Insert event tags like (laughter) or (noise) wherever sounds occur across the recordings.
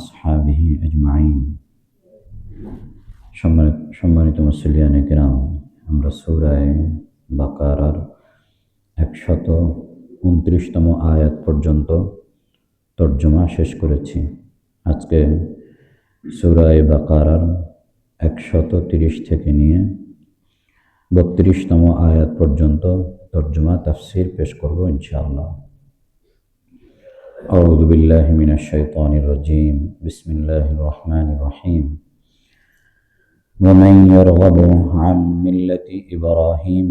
আসহাবিহি আজমাইন। সম্মানিত মুসলিয়ানে গ্রাম আমরা সৌরায় বাকারার একশত উনত্রিশতম আয়াত পর্যন্ত তর্জমা শেষ করেছি। আজকে সৌরায় বাকারার একশত তিরিশ থেকে নিয়ে বত্রিশতম আয়াত পর্যন্ত তর্জমা, তাফসির পেশ করব ইনশাআল্লাহ। أعوذ بالله من الشيطان الرجيم بسم الله الرحمن الرحيم ومن يرغب عن ملة إبراهيم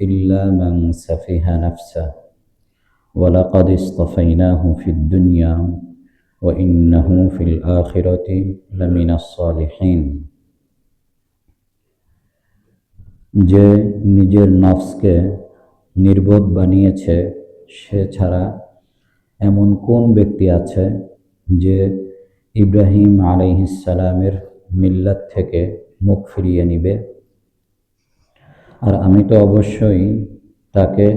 إلا من سفه نفسه ولقد اصطفيناه في الدنيا وإنه في الآخرة لمن الصالحين যে নিজের নফসকে নির্বোধ বানিয়েছে সে ছাড়া এমন কোন ব্যক্তি আছে যে ইব্রাহিম আলাইহিসালামের মিল্লাত থেকে মুখ ফিরিয়ে নিবে? আর আমি তো অবশ্যই তাকে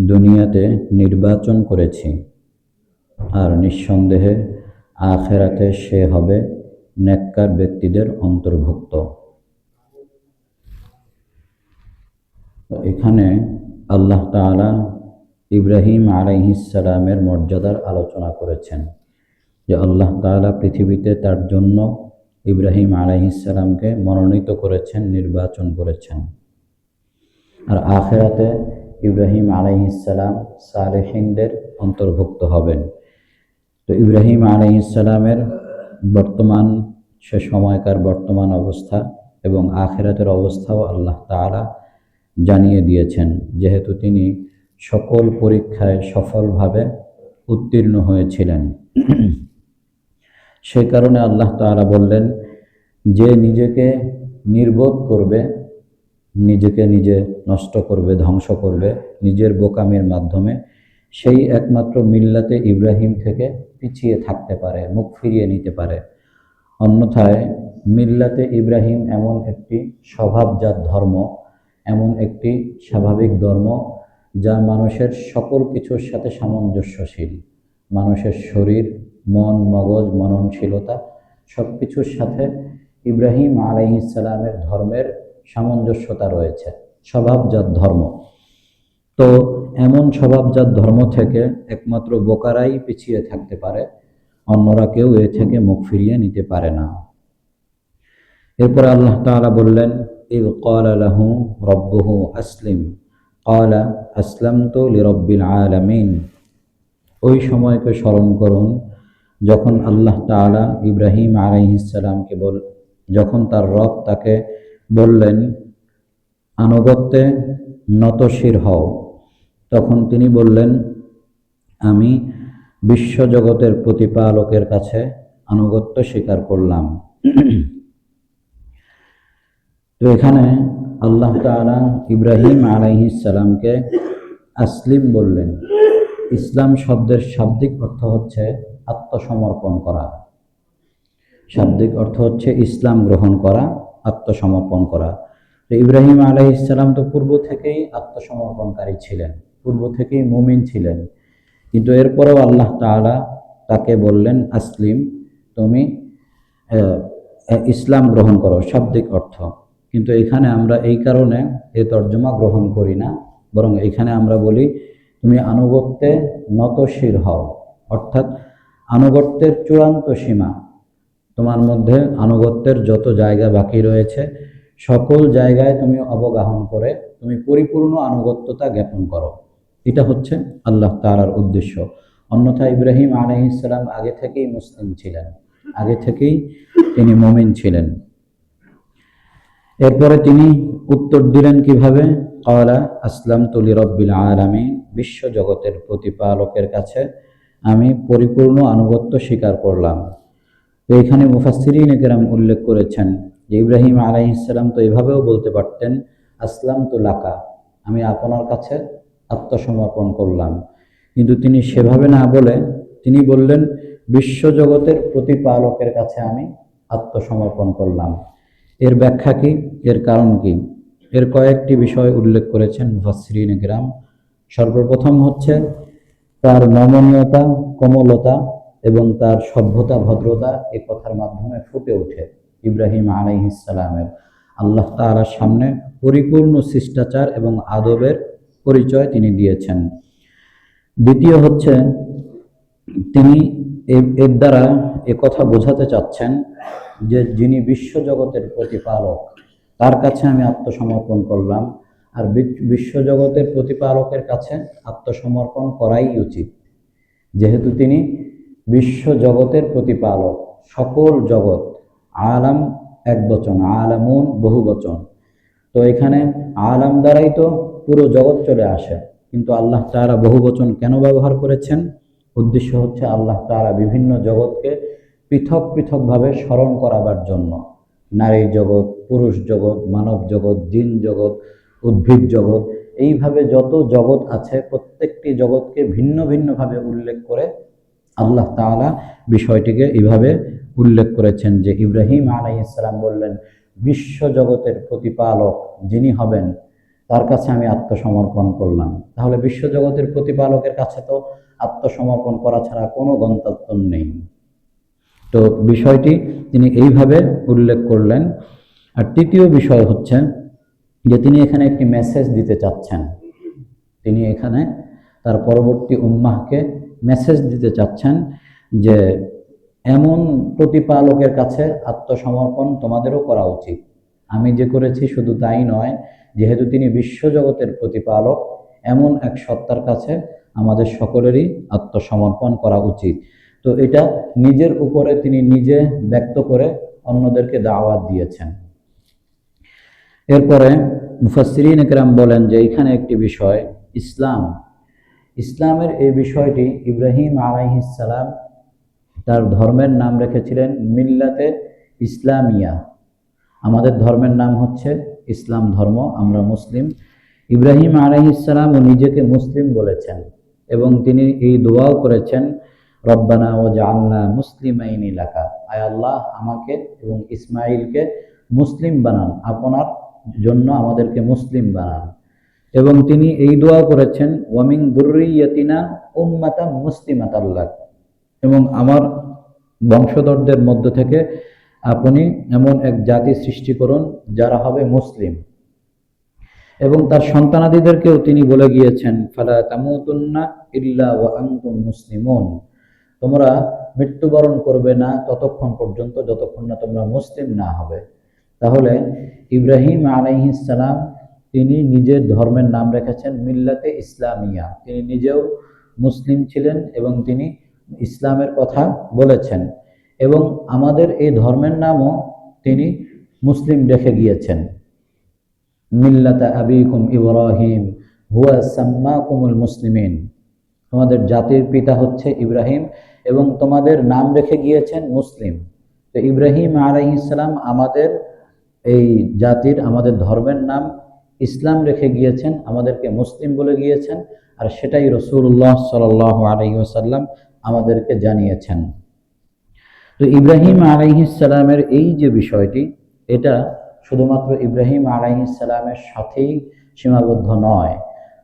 দুনিয়াতে নির্বাচন করেছি। আর নিঃসন্দেহে আখেরাতে সে হবে নেককার ব্যক্তিদের অন্তর্ভুক্ত। এখানে আল্লাহ তাআলা ইব্রাহিম আলাইহিসালামের মর্যাদার আলোচনা করেছেন যে আল্লাহ তাআলা পৃথিবীতে তার জন্য ইব্রাহিম আলাইহিসালামকে মনোনীত করেছেন, নির্বাচন করেছেন। আর আখেরাতে ইব্রাহিম আলাইহিসালাম সালেহিনদের অন্তর্ভুক্ত হবেন। তো ইব্রাহিম আলাইহিসালামের বর্তমান, সে সময়কার বর্তমান অবস্থা এবং আখেরাতের অবস্থাও আল্লাহ তাআলা জানিয়ে দিয়েছেন। যেহেতু তিনি সকল পরীক্ষায় সফলভাবে উত্তীর্ণ হয়েছিলেন। সে কারণে আল্লাহ তালা বললেন, যে নিজেকে নির্বোধ করবে, নিজেকে নিজে নষ্ট করবে, ধ্বংস করবে, নিজের বোকামির মাধ্যমে, সেই একমাত্র মিল্লাতে ইব্রাহিম থেকে পিছিয়ে থাকতে পারে, মুখ ফিরিয়ে নিতে পারে। অন্যথায় মিল্লাতে ইব্রাহিম এমন একটি স্বভাবজাত ধর্ম, এমন একটি স্বাভাবিক ধর্ম যা মানুষের সকল কিছুর সাথে সামঞ্জস্যশীল। মানুষের শরীর, মন, মগজ, মননশীলতা সব কিছুর সাথে ইব্রাহিম আলাইহিসালামের ধর্মের সামঞ্জস্যতা রয়েছে। স্বভাবজাত ধর্ম। তো এমন স্বভাবজাত ধর্ম থেকে একমাত্র বোকারাই পিছিয়ে থাকতে পারে, অন্যরা কেউ এ থেকে মুখ ফিরিয়ে নিতে পারে না। এরপর আল্লাহ তাআলা বললেন, ইদ ক্বালা লাহু রব্বুহু আসলিম। ক্বালা আসলামতু লিরাব্বিল আলামিন ওই সময়কে স্মরণ করুন, যখন আল্লাহ তাআলা ইব্রাহিম আলাইহিসসালামকে বল, যখন তার রব তাকে বললেন, আনুগত্যে নতশির হও। তখন তিনি বললেন, আমি বিশ্বজগতের প্রতিপালকের কাছে আনুগত্য স্বীকার করলাম। (clears throat) তো এখানে আল্লাহ তাআলা ইব্রাহিম আলাইহিসসালামকে আসলিম বললেন। ইসলাম শব্দের শাব্দিক অর্থ হচ্ছে আত্মসমর্পণ করা। শাব্দিক অর্থ হচ্ছে ইসলাম গ্রহণ করা, আত্মসমর্পণ করা। তো ইব্রাহিম আলাইহিসসালাম তো পূর্ব থেকেই আত্মসমর্পণকারী ছিলেন, পূর্ব থেকেই মুমিন ছিলেন। কিন্তু এরপরেও আল্লাহ তাআলা তাকে বললেন, আসলিম, তুমি ইসলাম গ্রহণ করো। শাব্দিক অর্থ। কিন্তু এখানে আমরা এই কারণে এ তর্জমা গ্রহণ করি না, বরং এখানে আমরা বলি তুমি আনুগত্যে নতশির হও, অর্থাৎ আনুগত্যের চূড়ান্ত সীমা। তোমার মধ্যে আনুগত্যের যত জায়গা বাকি রয়েছে, সকল জায়গায় তুমি অবগাহন করে তুমি পরিপূর্ণ আনুগত্যতা জ্ঞাপন করো। এটা হচ্ছে আল্লাহ তালার উদ্দেশ্য। অন্যথা ইব্রাহিম আলহিসাল্লাম আগে থেকেই মুসলিম ছিলেন, আগে থেকেই তিনি মমিন ছিলেন। এরপরে তিনি উত্তর দিলেন কীভাবে? কলা আসলাম তুলি রব্বিল আলামী বিশ্ব জগতের প্রতিপালকের কাছে আমি পরিপূর্ণ আনুগত্য স্বীকার করলাম। তো এখানে মুফাসিরিন একরাম উল্লেখ করেছেন যে ইব্রাহিম আলাইহিসাল্লাম তো এভাবেও বলতে পারতেন আসলাম তো লাকা আমি আপনার কাছে আত্মসমর্পণ করলাম। কিন্তু তিনি সেভাবে না বলে তিনি বললেন, বিশ্বজগতের প্রতিপালকের কাছে আমি আত্মসমর্পণ করলাম। এর ব্যাখ্যা কি? এর কারণ কি? এর কয়েকটি বিষয় উল্লেখ করেছেন মুফাসরিন গ্রাম সর্বপ্রথম হচ্ছে তার নমনীয়তা, কোমলতা এবং তার সভ্যতা, ভদ্রতা এ কথার মাধ্যমে ফুটে ওঠে ইব্রাহিম আলাইহিসালামের আল্লাহ তাআলার সামনে পরিপূর্ণ শিষ্টাচার এবং আদবের পরিচয় তিনি দিয়েছেন। দ্বিতীয় হচ্ছে তিনি এর দ্বারা এ কথা বোঝাতে চাচ্ছেন যে যিনি বিশ্বজগতের প্রতিপালক, তার কাছে আমি আত্মসমর্পণ করলাম। আর বিশ্বজগতের প্রতিপালকের কাছে আত্মসমর্পণ করাই উচিত। যেহেতু তিনি বিশ্বজগতের প্রতিপালক, সকল জগৎ, আলাম এক বচন আলামুন বহু বচন তো এখানে আলাম দ্বারাই তো পুরো জগৎ চলে আসে, কিন্তু আল্লাহ তাআলা বহু বচন কেন ব্যবহার করেছেন? উদ্দেশ্য হচ্ছে আল্লাহ তাআলা বিভিন্ন জগৎকে পৃথক পৃথকভাবে স্মরণ করাবার জন্য। নারী জগৎ, পুরুষ জগৎ, মানব জগৎ, জিন জগৎ, উদ্ভিদ জগৎ, এইভাবে যত জগৎ আছে, প্রত্যেকটি জগৎকে ভিন্ন ভিন্নভাবে উল্লেখ করে আল্লাহ তাআলা বিষয়টিকে এইভাবে উল্লেখ করেছেন যে ইব্রাহিম আলাইহিসসালাম বললেন, বিশ্ব জগতের প্রতিপালক যিনি হবেন তার কাছে আমি আত্মসমর্পণ করলাম। তাহলে বিশ্ব জগতের প্রতিপালকের কাছে তো আত্মসমর্পণ করা ছাড়া কোনো গন্তব্য নেই। তো বিষয়টি তিনি এইভাবে উল্লেখ করলেন। আর তৃতীয় বিষয় হচ্ছে যে তিনি এখানে একটি মেসেজ দিতে চাচ্ছেন। তিনি এখানে তার পরবর্তী উম্মাহকে মেসেজ দিতে চাচ্ছেন যে এমন প্রতিপালকের কাছে আত্মসমর্পণ তোমাদেরও করা উচিত। আমি যে করেছি শুধু তাই নয় যেহেতু তিনি বিশ্বজগতের প্রতিপালক, এমন এক সত্তার কাছে আমাদের সকলেরই আত্মসমর্পণ করা উচিত। তো এটা নিজের উপরে তিনি নিজে ব্যক্ত করে অন্যদেরকে দাওয়াত দিয়েছেন। এরপরে মুফাসসিরিন একরাম বলেন যে এখানে একটি বিষয়, ইসলাম। ইসলামের এই বিষয়টি ইব্রাহিম আলাইহিসসালাম তার ধর্মের নাম রেখেছিলেন মিল্লাতে ইসলামিয়া। আমাদের ধর্মের নাম হচ্ছে ইসলাম ধর্ম আমরা মুসলিম। ইব্রাহিম আলাইহিসসালাম ও নিজেকে মুসলিম বলেছেন এবং তিনি এই দোয়াও করেছেন, রব্বানা ও জান্না মুসলিমাইন এলাকা আয় আল্লাহ, আমাকে এবং ইসমাইলকে মুসলিম বানান, আপনার জন্য আমাদেরকে মুসলিম বানান। এবং তিনি এই দোয়া করেছেন ওয়ামিং দুর্রিয়াতিনা উম্মাতা মুসলিমাতাল্লাহ এবং আমার বংশধরদের মধ্য থেকে আপনি এমন এক জাতি সৃষ্টি করুন যারা হবে মুসলিম। এবং তার সন্তানাদিদেরকেও তিনি বলে গিয়েছেন, ফালা তামুতুন্না ইল্লা ওয়া মুসলিমুন। তোমরা মৃত্যুবরণ করবে না ততক্ষণ পর্যন্ত, যতক্ষণ না তোমরা মুসলিম না হবে। তাহলে ইব্রাহিম আলাইহিস সালাম তিনি নিজের ধর্মের নাম রেখেছেন মিল্লাতে ইসলামিয়া। তিনি নিজেও মুসলিম ছিলেন এবং তিনি ইসলামের কথা বলেছেন। এবং আমাদের এই ধর্মের নামও তিনি মুসলিম রেখে গিয়েছেন। মিল্লাতা আবিকুম ইব্রাহিম, হুয়া সাম্মা কুমুল মুসলিমিন। তোমাদের জাতির পিতা হচ্ছে ইব্রাহিম এবং তোমাদের নাম রেখে গিয়েছেন মুসলিম। তো ইব্রাহিম আলাইহিসসালাম আমাদের এই জাতির, আমাদের ধর্মের নাম ইসলাম রেখে গিয়েছেন, আমাদেরকে মুসলিম বলে গিয়েছেন, আর সেটাই রসুল্লাহ সাল আলহি আসাল্লাম আমাদেরকে জানিয়েছেন। তো ইব্রাহিম আলাইহিসসালামের এই যে বিষয়টি, এটা শুধুমাত্র ইব্রাহিম আলাইহিসসালামের সাথেই সীমাবদ্ধ নয়,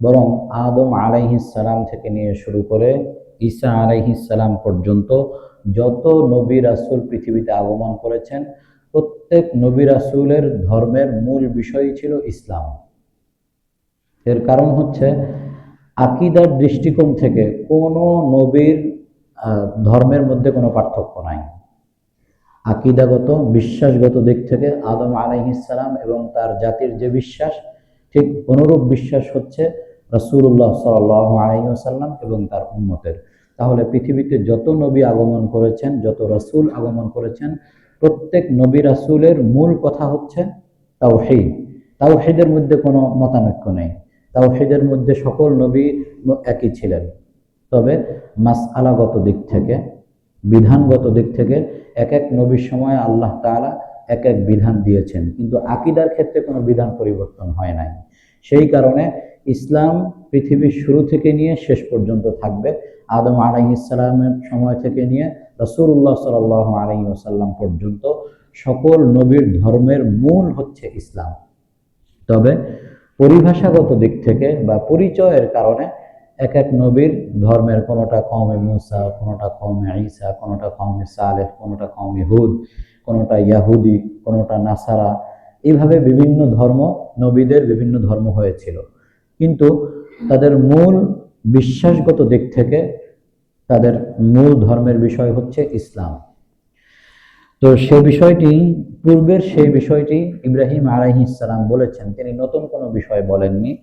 বরং আদম আলাইহিসসালাম থেকে নিয়ে শুরু করে ঈসা আলাইহিসসালাম পর্যন্ত যত নবী রাসুল পৃথিবীতে আগমন করেছেন, প্রত্যেক নবী রাসূলের ধর্মের মূল বিষয়ই ছিল ইসলাম। এর কারণ হচ্ছে আকিদার দৃষ্টিকোণ থেকে কোনো নবীর ধর্মের মধ্যে কোনো পার্থক্য নাই। আকিদাগত, বিশ্বাসগত দিক থেকে আদম আলাইহিসসালাম এবং তার জাতির যে বিশ্বাস, ঠিক অনুরূপ বিশ্বাস হচ্ছে রসুল্লাহ সাল আলাইসাল্লাম এবং তার উম্মতের। তাহলে পৃথিবীতে যত নবী আগমন করেছেন, যত রসুল আগমন করেছেন, প্রত্যেক নবী রাসূলের মূল কথা হচ্ছে তাওহীদ। তাওহীদের মধ্যে কোনো মতানৈক্য নেই। তাওহীদের মধ্যে সকল নবী একই ছিলেন। তবে মাস আলাগত দিক থেকে বিধানগত দিক থেকে এক এক নবীর সময় আল্লাহ তাআলা এক এক বিধান দিয়েছেন। কিন্তু আকিদার ক্ষেত্রে কোনো বিধান পরিবর্তন হয় নাই। সেই কারণে ইসলাম পৃথিবীর শুরু থেকে নিয়ে শেষ পর্যন্ত থাকবে। আদম আলাইহিসসালামের সময় থেকে নিয়ে রসুল্লাহ সাল আলাইহি ওসাল্লাম পর্যন্ত সকল নবীর ধর্মের মূল হচ্ছে ইসলাম। তবে পরিভাষাগত দিক থেকে বা পরিচয়ের কারণে এক এক নবীর ধর্মের কোনোটা কমে মুসা, কোনোটা কমে ঈসা, কোনোটা কমে সালেহ, কোনোটা কমে হুদ, কোনোটা ইয়াহুদি, কোনোটা নাসারা। এইভাবে বিভিন্ন ধর্ম নবীদের বিভিন্ন ধর্ম হয়েছিল। কিন্তু তাদের মূল বিশ্বাসগত দিক থেকে তাদের মূল ধর্মের বিষয় হচ্ছে ইসলাম। তো সে বিষয়টি, পূর্বের সেই বিষয়টি ইব্রাহিম আলাইহি ইসলাম বলেছেন। তিনি নতুন কোনো বিষয় বলেননি।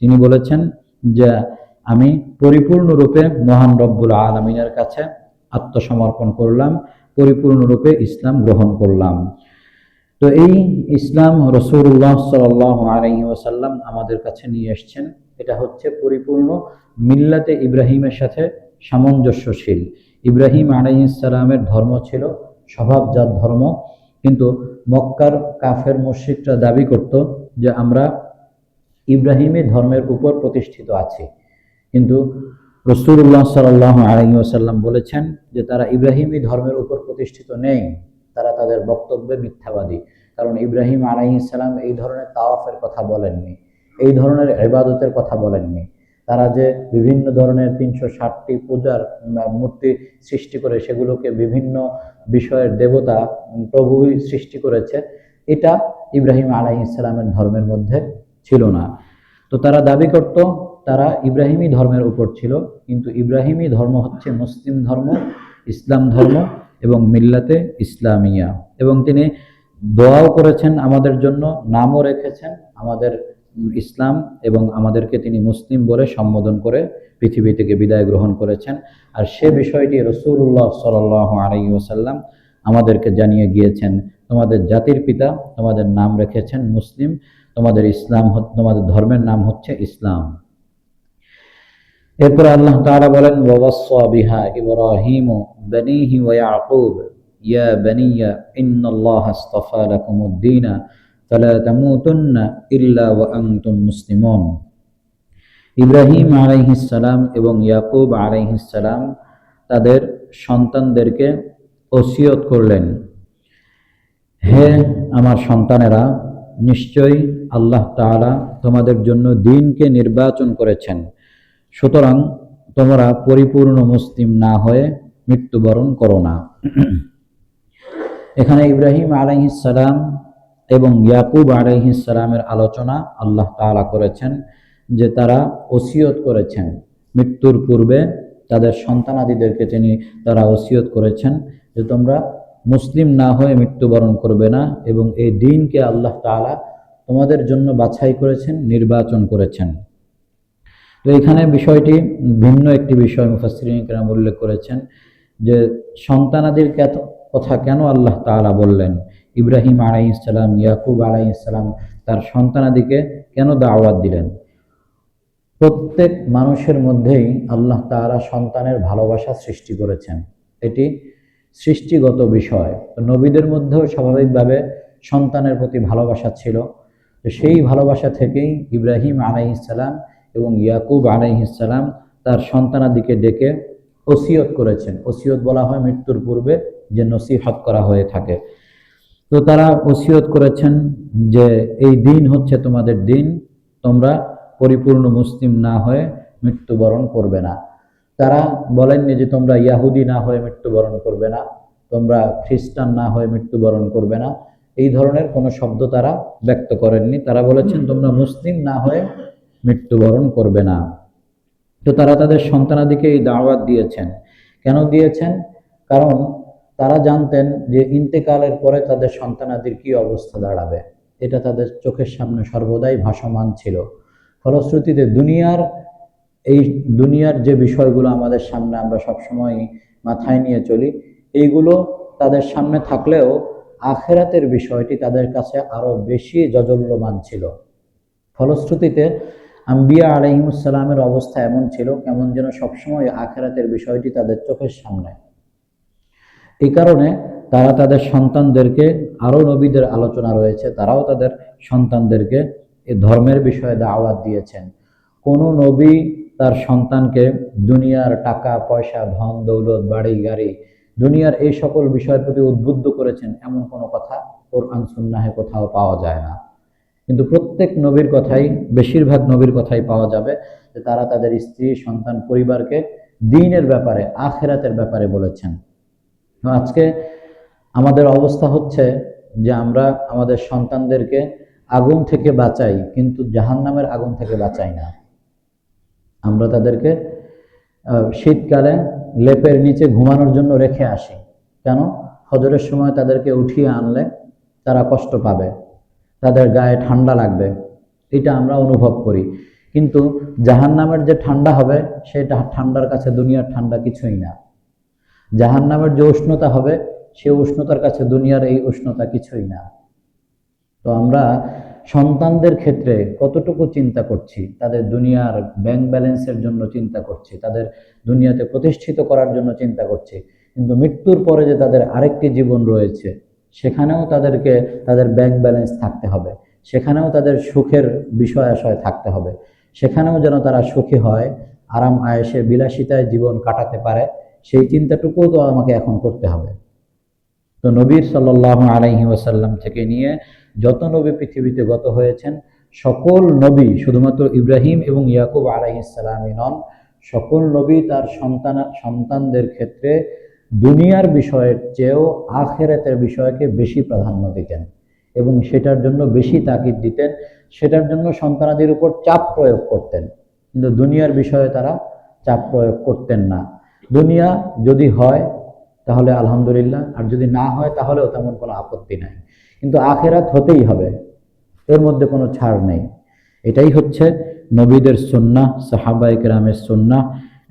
তিনি বলেছেন যে আমি পরিপূর্ণরূপে মহান রব্বুল আলমিনের কাছে আত্মসমর্পণ করলাম, পরিপূর্ণরূপে ইসলাম গ্রহণ করলাম। তো এই ইসলাম রসুল্লাহ সাল আলহি ওসাল্লাম আমাদের কাছে নিয়ে এসছেন। এটা হচ্ছে পরিপূর্ণ মিল্লাতে ইব্রাহিমের সাথে সামঞ্জস্যশীল। ইব্রাহিম আলাইসালামের ধর্ম ছিল স্বভাবজাত ধর্ম, কিন্তু মক্কার কাফের মসজিদরা দাবি করত যে আমরা ইব্রাহিমী ধর্মের উপর প্রতিষ্ঠিত আছি। কিন্তু রসুল্লাহ সাল্লাহ আলহি ওসাল্লাম বলেছেন যে তারা ইব্রাহিমী ধর্মের উপর প্রতিষ্ঠিত নেই, তারা তাদের বক্তব্যে মিথ্যাবাদী। কারণ ইব্রাহিম আলাই এই ধরনের তাওয়াফের কথা বলেননি, এই ধরনের এবাদতের কথা বলেননি। তারা যে বিভিন্ন ধরনের তিনশো ষাটটি পূজার মূর্তি সৃষ্টি করে, সেগুলোকে বিভিন্ন বিষয়ের দেবতা, প্রভুই সৃষ্টি করেছে, এটা ইব্রাহিম আলাই ইসলামের ধর্মের মধ্যে ছিল না। তো তারা দাবি করত তারা ইব্রাহিমী ধর্মের উপর ছিল, কিন্তু ইব্রাহিমী ধর্ম হচ্ছে মুসলিম ধর্ম, ইসলাম ধর্ম এবং মিল্লাতে ইসলামিয়া। এবং তিনি দোয়াও করেছেন আমাদের জন্য, নামও রেখেছেন আমাদের ইসলাম এবং আমাদেরকে তিনি মুসলিম বলে সম্বোধন করে পৃথিবী থেকে বিদায় গ্রহণ করেছেন। আর সে বিষয়টি রসুল্লাহ সাল আলাই ওসাল্লাম আমাদেরকে জানিয়ে গিয়েছেন, তোমাদের জাতির পিতা তোমাদের নাম রেখেছেন মুসলিম, তোমাদের ইসলাম তোমাদের ধর্মের নাম হচ্ছে ইসলাম। এরপর আল্লাহ তাআলা বলেন বিহা ইব্রাহিম বানিহি ওয়া ইয়াকুব। ইয়া বানিয়া, ইন্নাল্লাহা মুসলিমুন। ইব্রাহিম সালাম এবং ইয়াকুব আলাইহিস তাদের সন্তানদেরকে ওসিয়ত করলেন। হে আমার সন্তানেরা, নিশ্চয়ই আল্লাহ তাআলা তোমাদের জন্য দিনকে নির্বাচন করেছেন। সুতরাং তোমরা পরিপূর্ণ মুসলিম না হয়ে মৃত্যুবরণ করো না। এখানে ইব্রাহিম আলাইহিসালাম এবং ইয়াকুব আলাইহিসালামের আলোচনা আল্লাহ তাআলা করেছেন যে তারা ওসিয়ত করেছেন। মৃত্যুর পূর্বে তাদের সন্তানাদিদেরকে তিনি তারা ওসিয়ত করেছেন যে তোমরা মুসলিম না হয়ে মৃত্যুবরণ করবে না এবং এই দিনকে আল্লাহ তাআলা তোমাদের জন্য বাছাই করেছেন, নির্বাচন করেছেন। তো এখানে বিষয়টি ভিন্ন একটি বিষয় মুফাসরিন উল্লেখ করেছেন যে সন্তানাদির কথা কেন আল্লাহ তাআলা বললেন? ইব্রাহিম আলাই ইসলাম ইয়াকুব আলাই ইসলাম তার সন্তানাদিকে কেন দাওয়াত দিলেন? প্রত্যেক মানুষের মধ্যেই আল্লাহ তাআলা সন্তানের ভালোবাসা সৃষ্টি করেছেন। এটি সৃষ্টিগত বিষয়। তো নবীদের মধ্যেও স্বাভাবিকভাবে সন্তানের প্রতি ভালোবাসা ছিল। তো সেই ভালোবাসা থেকেই ইব্রাহিম আলাই ইসলাম এবং ইয়াকুব আলাইহিসাল্লাম তার সন্তানাদিকে ডেকে ওসিয়ত করেছেন। ওসিয়ত বলা হয় মৃত্যুর পূর্বে যে নসিহত করা হয়ে থাকে। তো তারা ওসিয়ত করেছেন যে এই দিন হচ্ছে তোমাদের দিন, তোমরা পরিপূর্ণ মুসলিম না হয়ে মৃত্যুবরণ করবে না। তারা বলেননি যে তোমরা ইয়াহুদি না হয়ে মৃত্যুবরণ করবে না, তোমরা খ্রিস্টান না হয়ে মৃত্যুবরণ করবে না। এই ধরনের কোনো শব্দ তারা ব্যক্ত করেননি। তারা বলেছেন, তোমরা মুসলিম না হয়ে মৃত্যুবরণ করবে না। তো তারা তাদের সন্তানাদিকে এই দাওয়াত দিয়েছেন। কেন দিয়েছেন? কারণ তারা জানতেন যে ইন্তেকালের পরে তাদের সন্তানাদির কি অবস্থা দাঁড়াবে। এটা তাদের চোখের সামনে সর্বদাই ভাসমান ছিল। ফলশ্রুতিতে দুনিয়ার এই দুনিয়ার যে বিষয়গুলো আমাদের সামনে আমরা সবসময় মাথায় নিয়ে চলি, এইগুলো তাদের সামনে থাকলেও আখেরাতের বিষয়টি তাদের কাছে আরও বেশি জজল্যমান ছিল। ফলশ্রুতিতে আম্বিয়া আলহিমুসালামের অবস্থা এমন ছিল, কেমন যেন সবসময় আখেরাতের বিষয়টি তাদের চোখের সামনে। এই কারণে তারা তাদের সন্তানদেরকে, আরও নবীদের আলোচনা রয়েছে, তারাও তাদের সন্তানদেরকে এই ধর্মের বিষয়ে দাওয়াত দিয়েছেন। কোনো নবী তার সন্তানকে দুনিয়ার টাকা, পয়সা, ধন, দৌলত, বাড়ি, গাড়ি, দুনিয়ার এই সকল বিষয়ের প্রতি উদ্বুদ্ধ করেছেন, এমন কোনো কথা কোরআন সুন্নাহে কোথাও পাওয়া যায় না। কিন্তু প্রত্যেক নবীর কথাই, বেশিরভাগ নবীর কথাই পাওয়া যাবে যে তারা তাদের স্ত্রী, সন্তান, পরিবারকে দিনের ব্যাপারে, আখেরাতের ব্যাপারে বলেছেন। আজকে আমাদের অবস্থা হচ্ছে যে আমরা আমাদের সন্তানদেরকে আগুন থেকে বাঁচাই, কিন্তু জাহান্নামের আগুন থেকে বাঁচাই না। আমরা তাদেরকে শীতকালে লেপের নিচে ঘুমানোর জন্য রেখে আসি। কেন? হজরের সময় তাদেরকে উঠিয়ে আনলে তারা কষ্ট পাবে। তাদের গায়ে ঠান্ডা লাগবে। এটা আমরা অনুভব করি। কিন্তু জাহান্নামের যে ঠান্ডা হবে সেটা ঠান্ডার কাছে দুনিয়ার ঠান্ডা কিছুই না। জাহান্নামের যে উষ্ণতা হবে সে উষ্ণতার কাছে দুনিয়ার এই উষ্ণতা কিছুই না। তো আমরা সন্তানদের ক্ষেত্রে কতটুকু চিন্তা করছি? তাদের দুনিয়ার ব্যাংক ব্যালেন্সের জন্য চিন্তা করছি। তাদের দুনিয়াতে প্রতিষ্ঠিত করার জন্য চিন্তা করছি। কিন্তু মৃত্যুর পরে যে তাদের আরেকটি জীবন রয়েছে সেখানেও তাদেরকে, তাদের ব্যাংক ব্যালেন্স থাকতে হবে। সেখানেও তাদের সুখের বিষয় আশয় থাকতে হবে। সেখানেও যেন তারা সুখী হয়, আরাম আয়েসে, বিলাসিতায় জীবন কাটাতে পারে, সেই চিন্তাটুকুও তো আমাকে এখন করতে হবে। তো নবীর সাল্লাহ আলাইহি ওয়াসাল্লাম থেকে নিয়ে যত নবী পৃথিবীতে গত হয়েছেন, সকল নবী শুধুমাত্র ইব্রাহিম এবং ইয়াকুব আলাইহিসালামই নন, সকল নবী তার সন্তান, সন্তানদের ক্ষেত্রে দুনিয়ার বিষয়ের চেয়েও আখেরাতের বিষয়কে বেশি প্রাধান্য দিতেন এবং সেটার জন্য বেশি তাকিদ দিতেন, সেটার জন্য সন্তানাদের উপর চাপ প্রয়োগ করতেন। কিন্তু দুনিয়ার বিষয়ে তারা চাপ প্রয়োগ করতেন না। দুনিয়া যদি হয়, তাহলে আলহামদুলিল্লাহ, আর যদি না হয়, তাহলেও তেমন কোনো আপত্তি নাই। কিন্তু আখেরাত হতেই হবে, এর মধ্যে কোনো ছাড় নেই। এটাই হচ্ছে নবীদের সন্না সাহাবায়ে কেরামের সন্না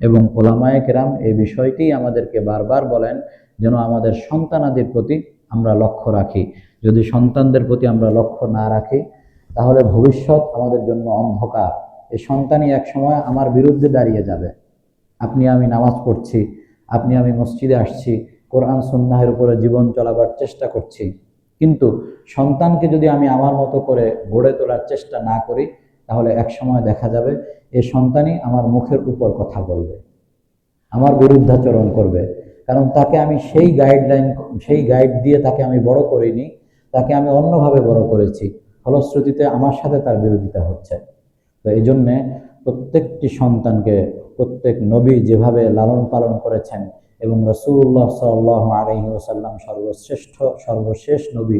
এবং ওলামায়ে কেরাম এই বিষয়টি আমাদেরকে বারবার বলেন যেন আমাদের সন্তানাদের প্রতি আমরা লক্ষ্য রাখি। যদি সন্তানদের প্রতি আমরা লক্ষ্য না রাখি, তাহলে ভবিষ্যৎ আমাদের জন্য অন্ধকার। এই সন্তানই এক সময় আমার বিরুদ্ধে দাঁড়িয়ে যাবে। আপনি আমি নামাজ পড়ছি, আপনি আমি মসজিদে আসছি, কোরআন সন্ন্যাহের উপরে জীবন চলাবার চেষ্টা করছি। কিন্তু সন্তানকে যদি আমি আমার মতো করে গড়ে তোলার চেষ্টা না করি তাহলে এক সময় দেখা যাবে এ সন্তানই আমার মুখের উপর কথা বলবে, আমার বিরুদ্ধাচরণ করবে। কারণ তাকে আমি সেই গাইডলাইন সেই গাইড দিয়ে তাকে আমি বড় করিনি, তাকে আমি অন্যভাবে বড় করেছি। ফলশ্রুতিতে আমার সাথে তার বিরোধিতা হচ্ছে। তো এই জন্যে প্রত্যেকটি সন্তানকে, প্রত্যেক নবী যেভাবে লালন পালন করেছেন এবং রসুল্লাহ সাল্লাহ আলহি ওসাল্লাম সর্বশ্রেষ্ঠ, সর্বশেষ নবী